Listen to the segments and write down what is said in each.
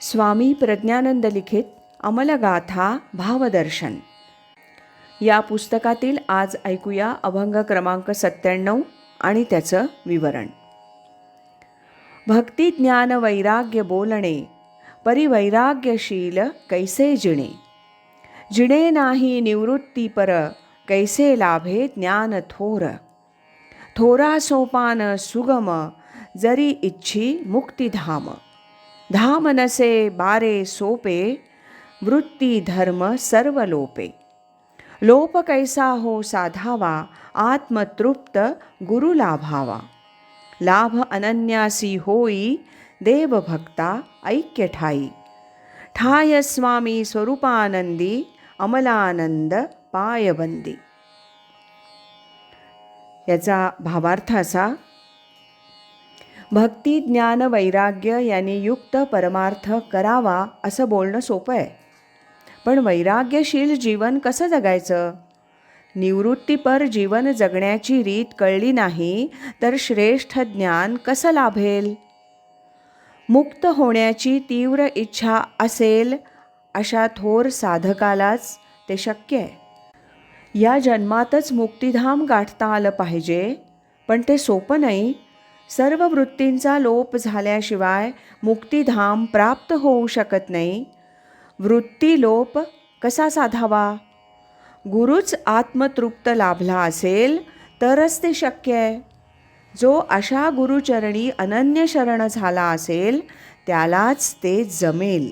स्वामी प्रज्ञानंद लिखित अमलगाथा भावदर्शन. या पुस्तकातील आज ऐकूया अभंग क्रमांक सत्त्याण्णव आणि त्याचं विवरण. भक्ती ज्ञान वैराग्य बोलणे परिवैराग्यशील कैसे जिणे? जिणे नाही निवृत्ती पर कैसे लाभे ज्ञान थोर? थोरा सोपान सुगम जरी इच्छी मुक्तिधाम. धामनसे बारे सोपे वृत्ती धर्म सर्व लोपे लोप कैसा हो साधावा आत्मतृप्त गुरु लाभावा। लाभ अनन्यासी होई देवभक्ता ऐक्य ठाई ठाय स्वामी स्वरूपानंदी अमलानंद पायबंदी याचा भावार्थ असा भक्ती ज्ञान वैराग्य यांनी युक्त परमार्थ करावा असं बोलणं सोपं आहे. पण वैराग्यशील जीवन कसं जगायचं? निवृत्तीपर जीवन जगण्याची रीत कळली नाही तर श्रेष्ठ ज्ञान कसं लाभेल? मुक्त होण्याची तीव्र इच्छा असेल अशा थोर साधकालाच ते शक्य आहे. या जन्मातच मुक्तिधाम गाठता आलं पाहिजे पण ते सोपं नाही सर्व वृत्तींचा लोप झाल्याशिवाय मुक्तिधाम प्राप्त होऊ शकत नाही. वृत्ती लोप कसा साधावा? गुरुच आत्मतृप्त लाभला असेल तरच ते शक्य आहे. जो अशा गुरुचरणी अनन्य शरण झाला असेल त्यालाच ते जमेल.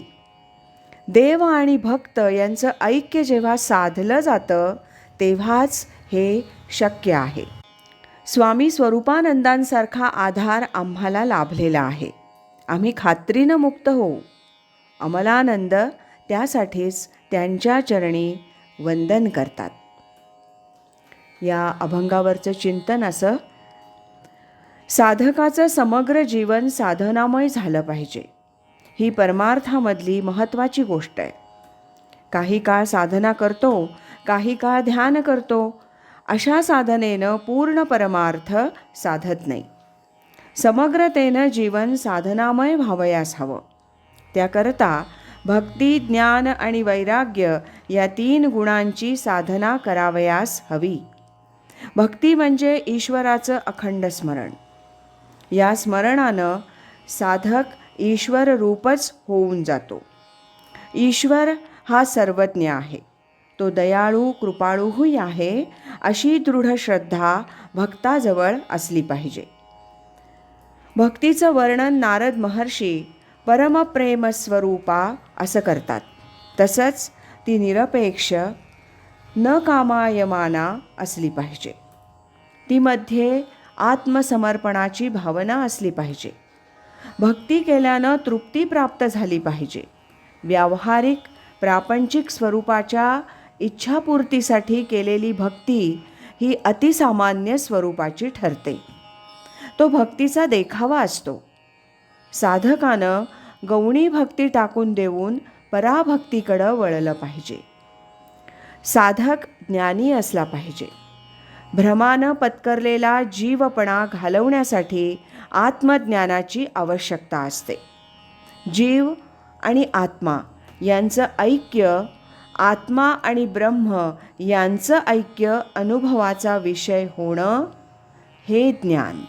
देव आणि भक्त यांचं ऐक्य जेव्हा साधलं जातं तेव्हाच हे शक्य आहे. स्वामी स्वरूपानंदांसारखा आधार आम्हाला लाभलेला आहे. आम्ही खात्रीनं मुक्त होऊ. अमलानंद त्यासाठीच त्यांच्या चरणी वंदन करतात. या अभंगावरचं चिंतन असं साधकाचं समग्र जीवन साधनामय झालं पाहिजे. ही परमार्थामधली महत्त्वाची गोष्ट आहे. काही काळ साधना करतो काही काळ ध्यान करतो अशा साधनेनं पूर्ण परमार्थ साधत नाही. समग्रतेनं जीवन साधनामय व्हावयास हवं. त्याकरता भक्ती ज्ञान आणि वैराग्य या तीन गुणांची साधना करावयास हवी. भक्ती म्हणजे ईश्वराचं अखंड स्मरण. या स्मरणानं साधक ईश्वर रूपच होऊन जातो. ईश्वर हा सर्वज्ञ आहे. तो दयाळू कृपाळूही आहे अशी दृढ श्रद्धा भक्ताजवळ असली पाहिजे. भक्तीचं वर्णन नारद महर्षी परमप्रेमस्वरूपा असं करतात. तसंच ती निरपेक्ष न कामायमाना असली पाहिजे. ती मध्ये आत्मसमर्पणाची भावना असली पाहिजे. भक्ती केल्यानं तृप्ती प्राप्त झाली पाहिजे. व्यावहारिक प्रापंचिक स्वरूपाच्या इच्छापूर्तीसाठी केलेली भक्ती ही अतिसामान्य स्वरूपाची ठरते. तो भक्तीचा देखावा असतो. साधकानं गौणी भक्ती टाकून देऊन पराभक्तीकडं वळलं पाहिजे. साधक ज्ञानी असला पाहिजे. भ्रमानं पत्करलेला जीवपणा घालवण्यासाठी आत्मज्ञानाची आवश्यकता असते. जीव आणि आत्मा यांचं ऐक्य आत्मा आणि ब्रह्म यांचं ऐक्य अनुभवाचा विषय होणं हे ज्ञान.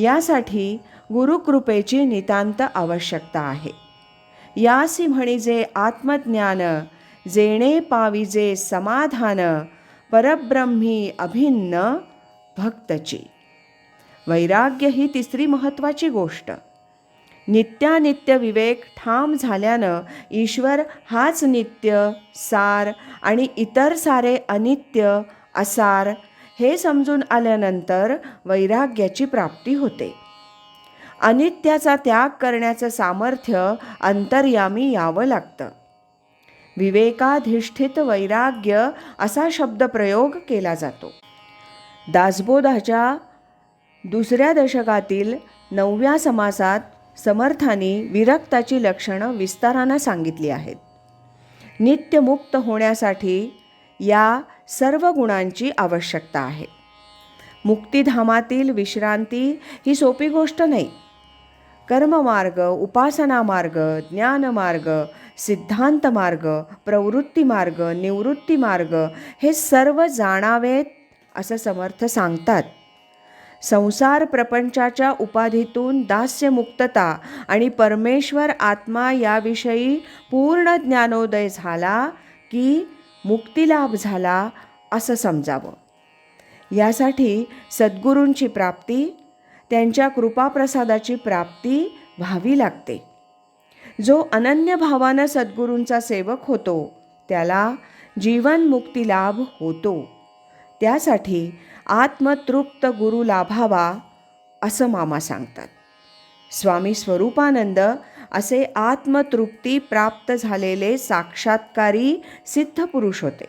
यासाठी गुरुकृपेची नितांत आवश्यकता आहे. यासी म्हणजे आत्मज्ञान जेणे पाविजे समाधान परब्रह्मी अभिन्न भक्तची. वैराग्य ही तिसरी महत्त्वाची गोष्ट. नित्यानित्य विवेक ठाम झाल्यानं ईश्वर हाच नित्य सार आणि इतर सारे अनित्य असार हे समजून आल्यानंतर वैराग्याची प्राप्ती होते. अनित्याचा त्याग करण्याचं सामर्थ्य अंतर्यामी यावं लागतं. विवेकाधिष्ठित वैराग्य असा शब्दप्रयोग केला जातो. दासबोधाच्या दुसऱ्या दशकातील नवव्या समासात समर्थांनी विरक्ताची लक्षणं विस्तारानं सांगितली आहेत. नित्यमुक्त होण्यासाठी या सर्व गुणांची आवश्यकता आहे. मुक्तिधामातील विश्रांती ही सोपी गोष्ट नाही. कर्ममार्ग उपासनामार्ग ज्ञानमार्ग सिद्धांतमार्ग प्रवृत्तीमार्ग निवृत्तीमार्ग हे सर्व जाणावेत असं समर्थ सांगतात. संसार प्रपंचाच्या उपाधीतून दास्यमुक्तता आणि परमेश्वर आत्मा याविषयी पूर्ण ज्ञानोदय झाला की मुक्तिलाभ झाला असं समजावं. यासाठी सद्गुरूंची प्राप्ती त्यांच्या कृपाप्रसादाची प्राप्ती व्हावी लागते. जो अनन्य भावानं सद्गुरूंचा सेवक होतो त्याला जीवनमुक्ती लाभ होतो. त्यासाठी आत्मतृप्त गुरु लाभावा असं मामा सांगतात. स्वामी स्वरूपानंद असे आत्मतृप्ती प्राप्त झालेले साक्षात्कारी सिद्ध पुरुष होते.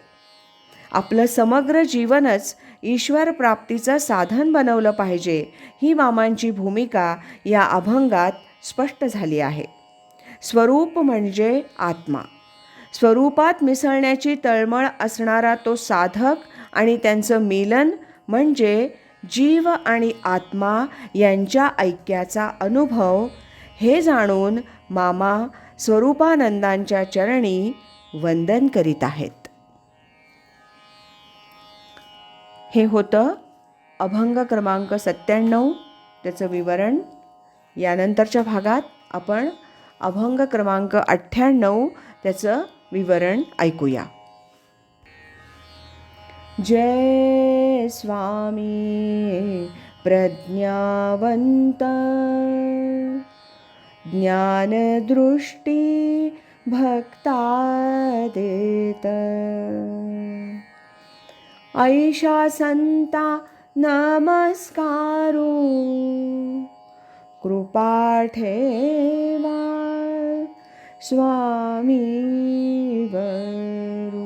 आपलं समग्र जीवनच ईश्वर प्राप्तीचं साधन बनवलं पाहिजे ही मामांची भूमिका या अभंगात स्पष्ट झाली आहे. स्वरूप म्हणजे आत्मा. स्वरूपात मिसळण्याची तळमळ असणारा तो साधक आणि त्यांचं मिलन म्हणजे जीव आणि आत्मा यांच्या ऐक्याचा अनुभव हे जाणून मामा स्वरूपानंदांच्या चरणी वंदन करीत आहेत. हे होतं अभंग क्रमांक सत्त्याण्णव त्याचं विवरण. यानंतरच्या भागात आपण अभंग क्रमांक अठ्ठ्याण्णव त्याचं विवरण ऐकूया. जय स्वामी प्रज्ञावंत ज्ञानदृष्टी भक्ता देत ऐशा संता नमस्कारो। कृपाठेवा स्वामी वरु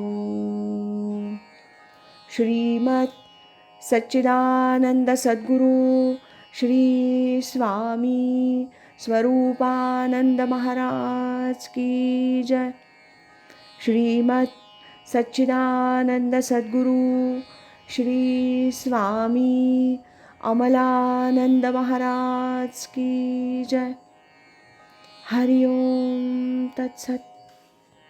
श्रीमत् सच्चिदानन्दसद्गुरु श्रीस्वामी स्वरूपानन्दमहाराज जय। श्रीमत् सच्चिदानन्दसद्गुरु श्रीस्वामी अमलानन्दमहाराज जय। हरि ओं तत्सत्।